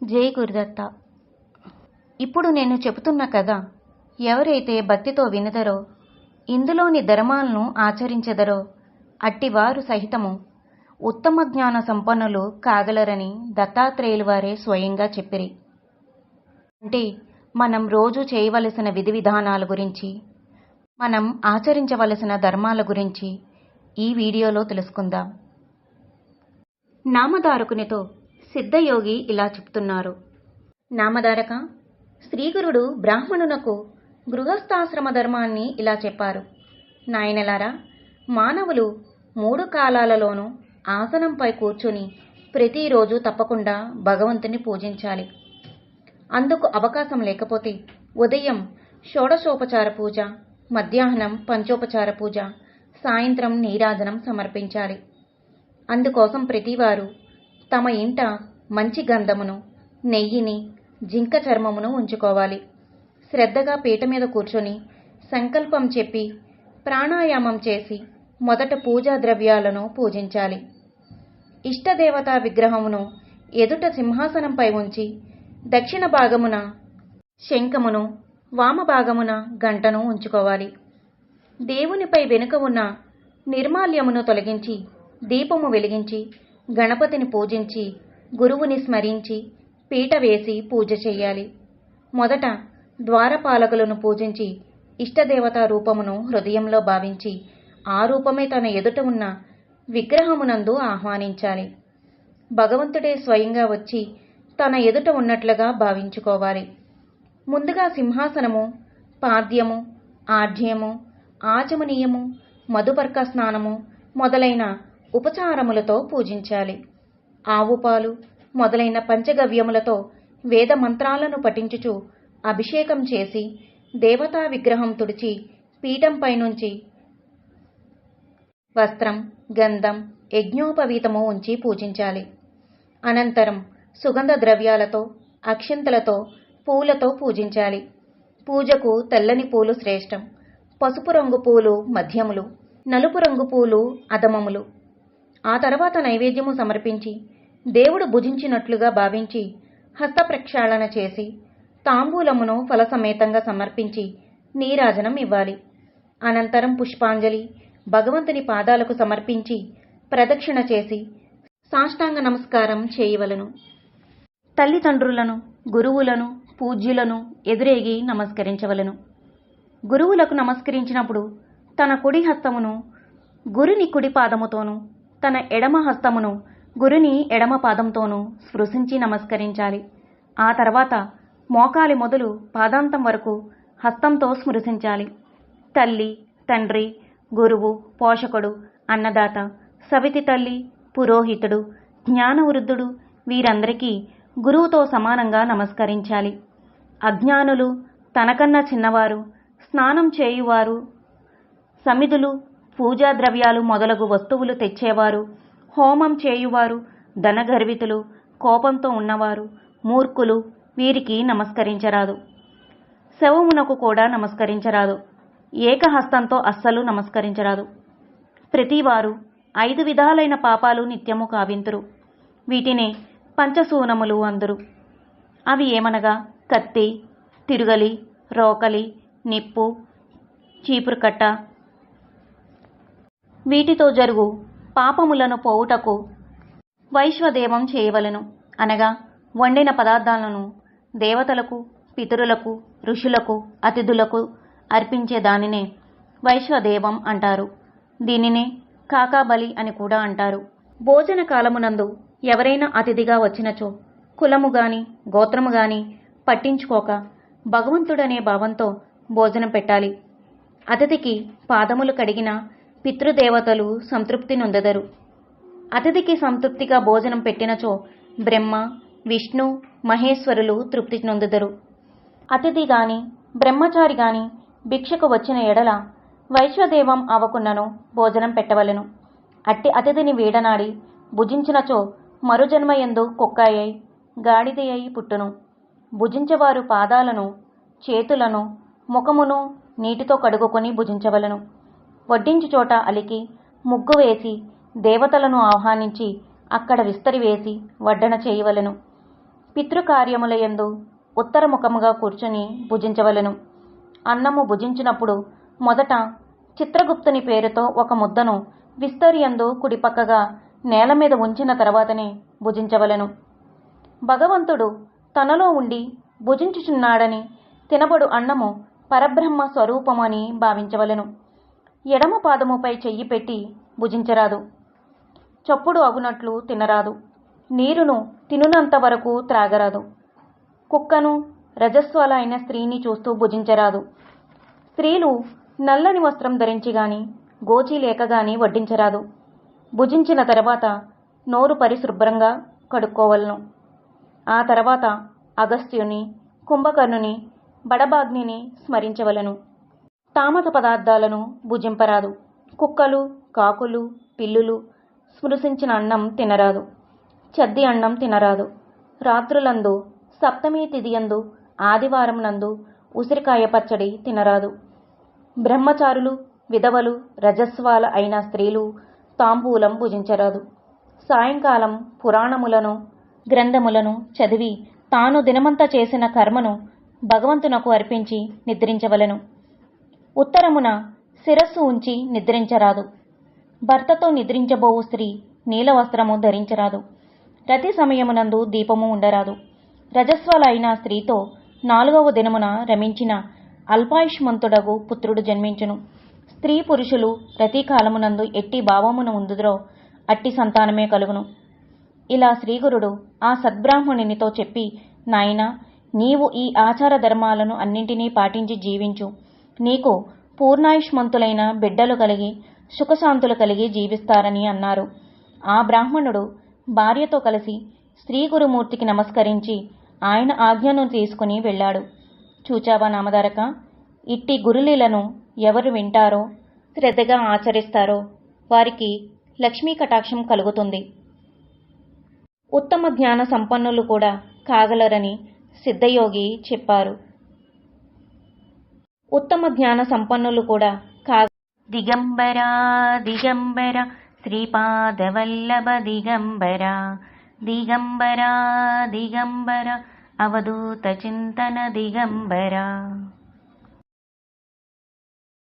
జై గురుదత్త. ఇప్పుడు నేను చెబుతున్న కథ ఎవరైతే భక్తితో వినదరో ఇందులోని ధర్మాలను ఆచరించెదరో అట్టివారు సహితము ఉత్తమ జ్ఞాన సంపన్నులు కాగలరని దత్తాత్రేయులు వారే స్వయంగా చెప్పిరి. అంటే మనం రోజు చేయవలసిన విధి విధానాల గురించి మనం ఆచరించవలసిన ధర్మాల గురించి ఈ వీడియోలో తెలుసుకుందాం. నామధారకునితో సిద్ధయోగి ఇలా చెప్తున్నారు. నామధారక శ్రీగురుడు బ్రాహ్మణునకు గృహస్థాశ్రమ ధర్మాన్ని ఇలా చెప్పారు. నాయనలారా మానవులు మూడు కాలాలలోనూ ఆసనంపై కూర్చుని ప్రతిరోజు తప్పకుండా భగవంతుని పూజించాలి. అందుకు అవకాశం లేకపోతే ఉదయం షోడశోపచార పూజ మధ్యాహ్నం పంచోపచార పూజ సాయంత్రం నీరాజనం సమర్పించాలి. అందుకోసం ప్రతివారు తమ ఇంట మంచి గంధమును నెయ్యిని జింక చర్మమును ఉంచుకోవాలి. శ్రద్ధగా పీట మీద కూర్చొని సంకల్పం చెప్పి ప్రాణాయామం చేసి మొదట పూజా ద్రవ్యాలను పూజించాలి. ఇష్టదేవతా విగ్రహమును ఎదుట సింహాసనంపై ఉంచి దక్షిణ భాగమున శంఖమును వామ భాగమున గంటను ఉంచుకోవాలి. దేవునిపై వెనుక ఉన్న నిర్మాల్యమును తొలగించి దీపము వెలిగించి గణపతిని పూజించి గురువుని స్మరించి పీట వేసి పూజ చేయాలి. మొదట ద్వారపాలకులను పూజించి ఇష్టదేవతా రూపమును హృదయంలో భావించి ఆ రూపమే తన ఎదుట ఉన్న విగ్రహమునందు ఆహ్వానించాలి. భగవంతుడే స్వయంగా వచ్చి తన ఎదుట ఉన్నట్లుగా భావించుకోవాలి. ముందుగా సింహాసనము పాద్యము ఆఢ్యము ఆచమనీయము మధుపర్క స్నానము మొదలైన ఉపచారములతో పూజించాలి. ఆవుపాలు మొదలైన పంచగవ్యములతో వేద మంత్రాలను పఠించుచు అభిషేకం చేసి దేవతా విగ్రహం తుడిచి పీఠంపై నుంచి వస్త్రం గంధం యజ్ఞోపవీతము ఉంచి పూజించాలి. అనంతరం సుగంధ ద్రవ్యాలతో అక్షింతలతో పూలతో పూజించాలి. పూజకు తెల్లని పూలు శ్రేష్టం. పసుపు రంగు పూలు మధ్యములు నలుపు రంగు పూలు అధమములు. ఆ తర్వాత నైవేద్యము సమర్పించి దేవుడు భుజించినట్లుగా భావించి హస్త ప్రక్షాళన చేసి తాంబూలమును ఫలసమేతంగా సమర్పించి నీరాజనం ఇవ్వాలి. అనంతరం పుష్పాంజలి భగవంతుని పాదాలకు సమర్పించి ప్రదక్షిణ చేసి సాష్టాంగ నమస్కారం చేయవలను. తల్లిదండ్రులను గురువులను పూజ్యులను ఎదురేగి నమస్కరించవలను. గురువులకు నమస్కరించినప్పుడు తన కుడి హస్తమును గురుని కుడి పాదముతోనూ తన ఎడమ హస్తమును గురుని ఎడమ పాదంతోనూ స్పృశించి నమస్కరించాలి. ఆ తర్వాత మోకాలి మొదలు పాదాంతం వరకు హస్తంతో స్మృశించాలి తల్లి తండ్రి గురువు పోషకుడు అన్నదాత సవితి తల్లి పురోహితుడు జ్ఞానవృద్ధుడు వీరందరికీ గురువుతో సమానంగా నమస్కరించాలి. అజ్ఞానులు తనకన్నా చిన్నవారు స్నానం చేయువారు సమిధులు పూజా ద్రవ్యాలు మొదలగు వస్తువులు తెచ్చేవారు హోమం చేయువారు ధనగర్వితులు కోపంతో ఉన్నవారు మూర్ఖులు వీరికి నమస్కరించరాదు. శవమునకు కూడా నమస్కరించరాదు. ఏకహస్తంతో అస్సలు నమస్కరించరాదు. ప్రతివారు ఐదు విధాలైన పాపాలు నిత్యము కావింతురు. వీటినే పంచసూనములు అందరు. అవి ఏమనగా కత్తి తిరుగలి రోకలి నిప్పు చీపురుకట్ట వీటితో జరుగు పాపములను పోవుటకు వైశ్వదేవం చేయవలెను. అనగా వండిన పదార్థాలను దేవతలకు పితరులకు ఋషులకు అతిథులకు అర్పించే దానినే వైశ్వదేవం అంటారు. దీనినే కాకాబలి అని కూడా అంటారు. భోజన కాలమునందు ఎవరైనా అతిథిగా వచ్చినచో కులము గాని గోత్రము గాని పట్టించుకోక భగవంతుడనే భావంతో భోజనం పెట్టాలి. అతిథికి పాదములు కడిగిన పితృదేవతలు సంతృప్తి నొందెదరు. అతిథికి సంతృప్తిగా భోజనం పెట్టినచో బ్రహ్మ విష్ణు మహేశ్వరులు తృప్తి నొందుదరు. అతిథి గాని బ్రహ్మచారి గాని భిక్షకు వచ్చిన ఎడల వైశ్వదేవం అవకున్నను భోజనం పెట్టవలెను. అట్టి అతిథిని వీడనాడి భుజించినచో మరుజన్మయందు కుక్కాయై గాడిదయ్యి పుట్టును. భుజించేవారు పాదాలను చేతులను ముఖమును నీటితో కడుగుకొని భుజించవలను. వడ్డించు చోట అలికి ముగ్గు వేసి దేవతలను ఆహ్వానించి అక్కడ విస్తరి వేసి వడ్డన చేయవలెను. పితృకార్యములయందు ఉత్తరముఖముగా కూర్చుని భుజించవలెను. అన్నము భుజించినప్పుడు మొదట చిత్రగుప్తుని పేరుతో ఒక ముద్దను విస్తరియందు కుడిపక్కగా నేల మీద ఉంచిన తర్వాతనే భుజించవలెను. భగవంతుడు తనలో ఉండి భుజించుచున్నాడని తినబడు అన్నము పరబ్రహ్మ స్వరూపమని భావించవలెను. ఎడమ పాదముపై చెయ్యి పెట్టి భుజించరాదు. చప్పుడు అగునట్లు తినరాదు. నీరును తినునంత వరకు త్రాగరాదు. కుక్కను రజస్వల అయిన స్త్రీని చూస్తూ భుజించరాదు. స్త్రీలు నల్లని వస్త్రం ధరించి గాని గోచి లేక గాని వడ్డించరాదు. భుజించిన తర్వాత నోరు పరిశుభ్రంగా కడుక్కోవలను. ఆ తర్వాత అగస్త్యుని కుంభకర్ణుని బడబాగ్నిని స్మరించవలను. తామస పదార్థాలను భుజింపరాదు. కుక్కలు కాకులు పిల్లులు స్పృశించిన అన్నం తినరాదు. చద్ది అన్నం తినరాదు. రాత్రులందు సప్తమి తిథియందు ఆదివారం నందు ఉసిరికాయ పచ్చడి తినరాదు. బ్రహ్మచారులు విధవలు రజస్వాల అయిన స్త్రీలు తాంబూలం భుజించరాదు. సాయంకాలం పురాణములను గ్రంథములను చదివి తాను దినమంతా చేసిన కర్మను భగవంతునకు అర్పించి నిద్రించవలెను. ఉత్తరమున శిరస్సు ఉంచి నిద్రించరాదు. భర్తతో నిద్రించబోవు స్త్రీ నీలవస్త్రము ధరించరాదు. రతి సమయమునందు దీపము ఉండరాదు. రజస్వలైన స్త్రీతో నాలుగవ దినమున రమించిన అల్పాయుష్మంతుడగు పుత్రుడు జన్మించును. స్త్రీ పురుషులు రతికాలమునందు ఎట్టి భావమును ఉందుద్రో అట్టి సంతానమే కలుగును. ఇలా శ్రీగురుడు ఆ సద్బ్రాహ్మణునితో చెప్పి నాయనా నీవు ఈ ఆచార ధర్మాలను అన్నింటినీ పాటించి జీవించు. నీకు పూర్ణాయుష్మంతులైన బిడ్డలు కలిగి సుఖశాంతులు కలిగి జీవిస్తారని అన్నారు. ఆ బ్రాహ్మణుడు భార్యతో కలిసి శ్రీ గురుమూర్తికి నమస్కరించి ఆయన ఆజ్ఞను తీసుకుని వెళ్ళాడు. చూచావా నామధారక ఇట్టి గురులీలను ఎవరు వింటారో శ్రద్ధగా ఆచరిస్తారో వారికి లక్ష్మీ కటాక్షం కలుగుతుంది. ఉత్తమ జ్ఞాన సంపన్నులు కూడా కాగలరని సిద్ధయోగి చెప్పారు. ఉత్తమ జ్ఞాన సంపన్నులు కూడా కా దిగంబర దిగంబర శ్రీపాదవల్లభ దిగంబర దిగంబరా దిగంబర అవధూత చింతన దిగంబర